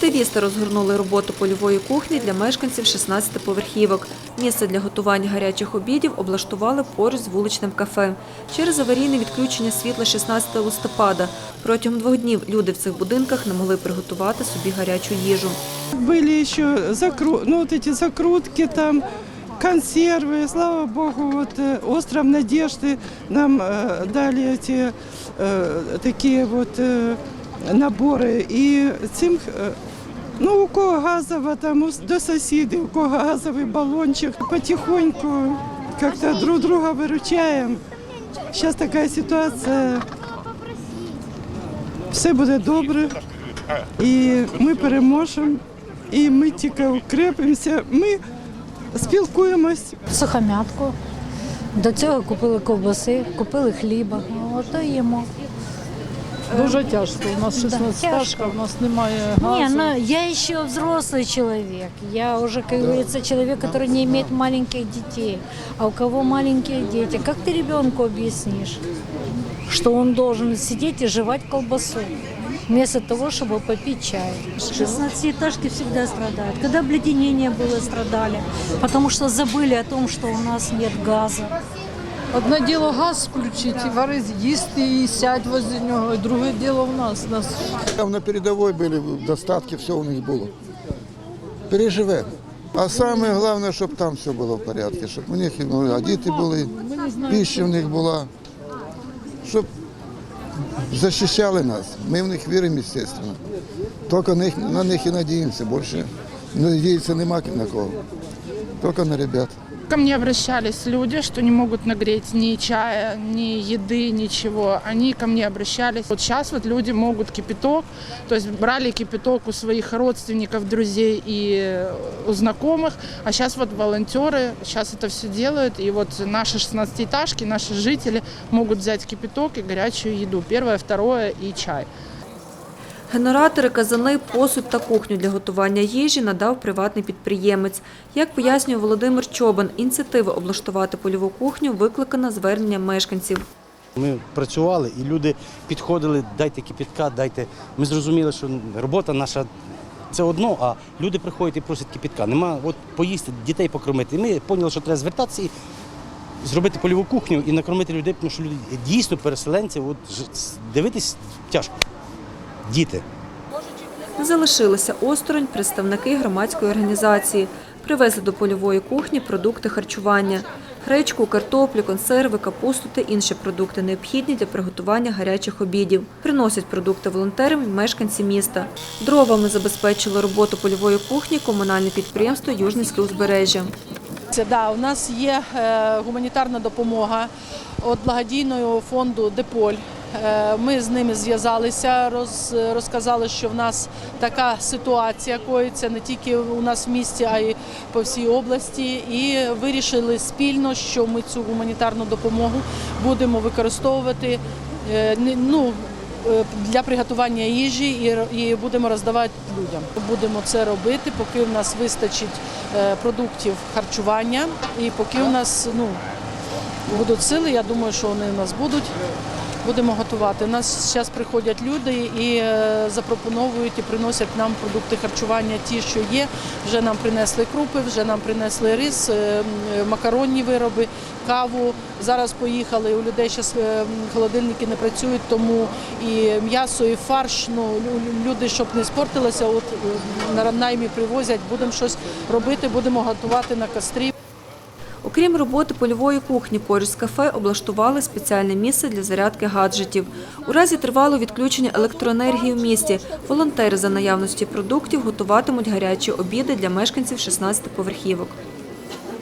Активісти розгорнули роботу польової кухні для мешканців 16 поверхівок. Місце для готування гарячих обідів облаштували поруч з вуличним кафе. Через аварійне відключення світла 16 листопада протягом двох днів люди в цих будинках не могли приготувати собі гарячу їжу. Были еще закру... ну, вот эти закрутки там, консервы. Слава богу, вот э, Остров Надежды нам э, дали эти э, такие вот э, наборы. И цим, э, ну, у кого газово, там до сусідів, у кого газовий баллончик. Потихоньку как-то друг друга выручаем. Сейчас такая ситуация. Все буде добре, і ми переможемо, і ми тільки укрепимося. Ми спілкуємось. сухомятку. До цього купили ковбаси, купили хліба. Ото їмо. Дуже тяжко. У нас 16 тяжко. стажка, у нас немає Не, газу. ну, я еще взрослый человек. Я уже, как говорится, человек, который не имеет маленьких детей. А у кого маленькие дети? Как ты ребенку объяснишь, что он должен сидеть и жевать колбасу? Вместо того, чтобы попить чай. 16-этажки всегда страдают. Когда обледенение было, страдали. Потому что забыли о том, что у нас нет газа. Одне діло газ включити, варить їсти і сядь возле нього. І друге діло в нас. нас Там на передовій були достатки, все у них було. Переживемо. А саме головне, щоб там все було в порядку, щоб у них ну, діти були, пища в них була, щоб захищали нас. Ми в них віримо, звісно. Тільки них, на них і надіємося. Більше надіятися нема на кого. Тільки на ребят Ко мне обращались люди, что не могут нагреть ни чая, ни еды, ничего. Они ко мне обращались. Вот сейчас вот люди могут кипяток, то есть брали кипяток у своих родственников, друзей и э, у знакомых, а сейчас вот волонтеры сейчас это все делают, и вот наши 16-этажки, наши жители могут взять кипяток и горячую еду, первое, второе и чай. Генератори, казани, посуд та кухню для готування їжі надав приватний підприємець. Як пояснює Володимир Чобан, ініціатива облаштувати польову кухню викликана зверненням мешканців. Ми працювали і люди підходили, дайте кипітка, дайте. Ми зрозуміли, що робота наша це одно, а люди приходять і просять кипітка. Нема от поїсти, дітей покормити. Ми поняли, що треба звертатися і зробити польову кухню і накормити людей, тому що люди дійсно переселенці, от дивитись тяжко. Діти. Не залишилися осторонь представники громадської організації. Привезли до польової кухні продукти харчування. Гречку, картоплю, консерви, капусту та інші продукти необхідні для приготування гарячих обідів. Приносять продукти волонтерам і мешканці міста. Дровами забезпечило роботу польової кухні комунальне підприємство Южницьке узбережжя. Це да, у нас є е, гуманітарна допомога від благодійного фонду Деполь. Е, Ми з ними зв'язалися, роз, розказали, що в нас така ситуація коїться не тільки у нас в місті, а й по всій області. І вирішили спільно, що ми цю гуманітарну допомогу будемо використовувати е, ну, е, для приготування їжі і будемо роздавати людям. Будемо це робити, поки в нас вистачить продуктів харчування, і поки у нас ну, будуть сили, я думаю, що вони у нас будуть. Будемо готувати. У нас зараз приходять люди і е, запропонують і приносять нам продукти харчування, ті, що є. Вже нам принесли крупи, вже нам принесли рис, е, макаронні вироби, каву. Зараз поїхали. У людей зараз холодильники не працюють, тому і м'ясо, і фарш. Ну лю- люди, щоб не спортилося, от е, на наймі привозять. Будемо щось робити, будемо готувати на кострі. Окрім роботи польової кухні, користь кафе облаштували спеціальне місце для зарядки гаджетів. У разі тривалого відключення електроенергії в місті волонтери за наявності продуктів готуватимуть гарячі обіди для мешканців 16 поверхівок.